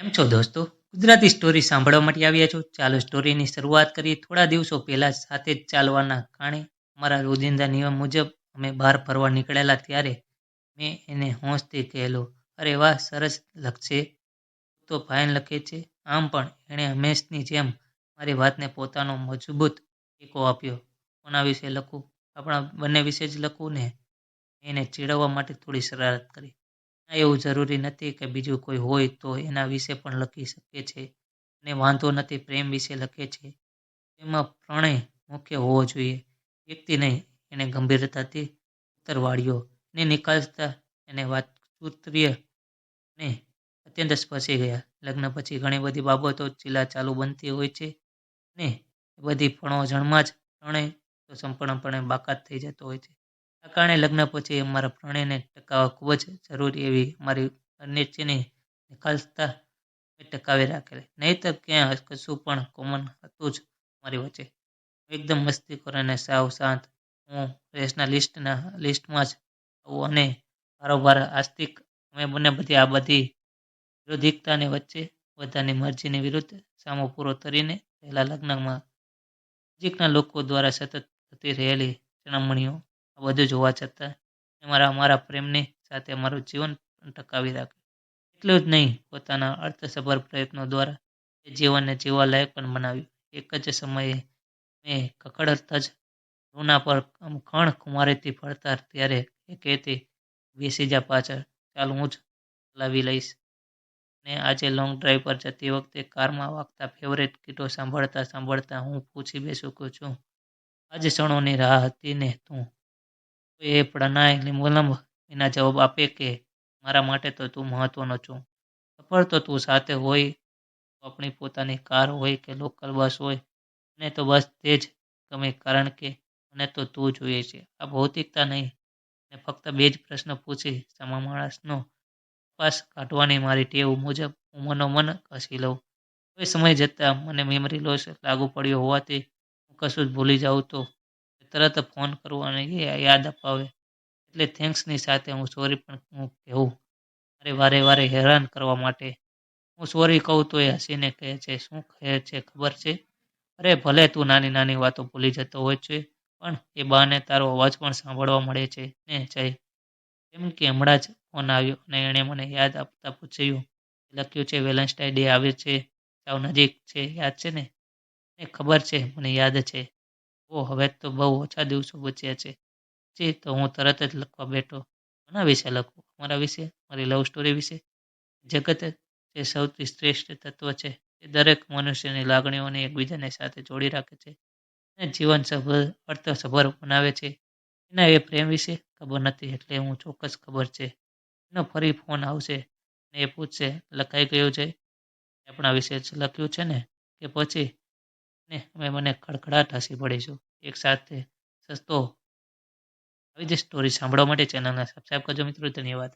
કેમ છો દોસ્તો? ગુજરાતી સ્ટોરી સાંભળવા માટે આવ્યા છો? ચાલો સ્ટોરીની શરૂઆત કરીએ. થોડા દિવસો પહેલા સાથે જ ચાલવાના કારણે અમારા રોજિંદા નિયમ મુજબ અમે બહાર ફરવા નીકળેલા ત્યારે મેં એને હોંશથી કહેલો, અરે વાહ, સરસ લખશે. તો ફાઇન લખે છે. આમ પણ એણે હંમેશની જેમ મારી વાતને પોતાનો મજબૂત ટેકો આપ્યો. કોના વિશે લખું? આપણા બંને વિશે જ લખું ને? એને ચીડવવા માટે થોડી શરારત કરી. એવું જરૂરી નથી કે બીજું કોઈ હોય તો એના વિશે પણ લખી શકે છે અને વાંધો નથી, પ્રેમ વિશે લખે છે. એમાં પ્રણય મુખ્ય હોવો જોઈએ. વ્યક્તિ નહીં એને ગંભીરતાથી ઉત્તર વાળ્યો ને નિકાલતા એને વાતચુત્ર્ય ને અત્યંત સ્પર્શી ગયા. લગ્ન પછી ઘણી બધી બાબતો ચીલા ચાલુ બનતી હોય છે ને બધી પણોજણમાં જ પ્રણય તો સંપૂર્ણપણે બાકાત થઈ જતો હોય છે. આ કારણે લગ્ન પછી અમારા પ્રણયને ટકાવવા ખૂબ જ જરૂરી એવી અમારી અનિચ્છનીય નિખાલસતા ટકાવી રાખેલી. નહીંતર ક્યાં કશું પણ કોમન હતું જ અમારી વચ્ચે. એકદમ મસ્તીખોર અને સાવ શાંત. હું રેસના લિસ્ટના, લિસ્ટમાં જ આવું અને બારોબાર આસ્તિક. અમે બંને બધી આ બધી વિરોધિકતાની વચ્ચે બધાની મરજીની વિરુદ્ધ સામો પૂરો કરીને પહેલા લગ્નમાં નજીકના લોકો દ્વારા સતત થતી રહેલી ચણામણીઓ આ બધું જોવા છતાં અમારા અમારા પ્રેમની સાથે અમારું જીવન ટકાવી રાખ્યું એટલું જ નહીં, પોતાના અર્થસભર પ્રયત્નો દ્વારા એ જીવનને જીવવા લાયક પણ બનાવ્યું. એક જ સમયે મેં કકડતા જ રૂના પર કણ કુમારીથી ફરતા ત્યારે એ કહેતી, બેસી જા પાછળ, ચાલ હું જ ચલાવી લઈશ. ને આજે લોંગ ડ્રાઈવ પર જતી વખતે કારમાં વાગતા ફેવરેટ ગીતો સાંભળતા સાંભળતા હું પૂછી બેસું છું આજ ક્ષણોની રાહ હતી ને તું. એ પ્રણય વિલંબ એના જવાબ આપે કે મારા માટે તો તું મહત્વનો છું. સફર તો તું સાથે હોય આપણી પોતાની કાર હોય કે લોકલ બસ હોય મને તો બસ તે જ ગમે કારણ કે મને તો તું જોઈએ છે. આ ભૌતિકતા નહીં. ને ફક્ત બે જ પ્રશ્ન પૂછી, સમા માણસનો તપાસ કાઢવાની મારી ટેવ મુજબ હું મનોમન ઘસી લઉં? હવે સમય જતાં મને મેમરી લોસ લાગુ પડ્યો હોવાથી હું કશું જ ભૂલી જાઉં તો તરત ફોન કરવો અને એ યાદ અપાવે. એટલે થેન્ક્સની સાથે હું સોરી પણ હું કહેવું. મારે વારે વારે હેરાન કરવા માટે. હું સોરી કહું તો એ હસીને કહે છે, શું કહે છે ખબર છે? અરે, ભલે તું નાની નાની વાતો ભૂલી જતો હોય છે, પણ એ બહાને તારો અવાજ પણ સાંભળવા મળે છે. ને, જય. કેમ કે હમણાં જ ફોન આવ્યો અને એણે મને યાદ આપતા પૂછ્યું લખ્યું છે, વેલેન્ટાઇન ડે આવે છે સાવ નજીક છે, યાદ છે ને? એ ખબર છે, મને યાદ છે. ઓ, હવે તો બહુ ઓછા દિવસો બચ્યા છે. જે, તો હું તરત જ લખવા બેઠો. કોના વિશે લખું મારા વિશે? મારી લવ સ્ટોરી વિશે? જગત જે સૌથી શ્રેષ્ઠ તત્વ છે, એ દરેક મનુષ્યની લાગણીઓને એકબીજાને સાથે જોડી રાખે છે અને જીવન સભર, અર્થસભર બનાવે છે. એના એ પ્રેમ વિશે ખબર નથી એટલે હું ચોક્કસ ખબર છે. એનો ફરી ફોન આવશે ને એ પૂછશે, લખાઈ ગયું છે? આપણા વિશે લખ્યું છે ને? કે પછી ને અમે મને ખડખડાટ હસી પડીશું એક સાથે સસ્તો. આવી જ સ્ટોરી સાંભળવા માટે ચેનલને સબસ્ક્રાઈબ કરજો મિત્રો. ધન્યવાદ.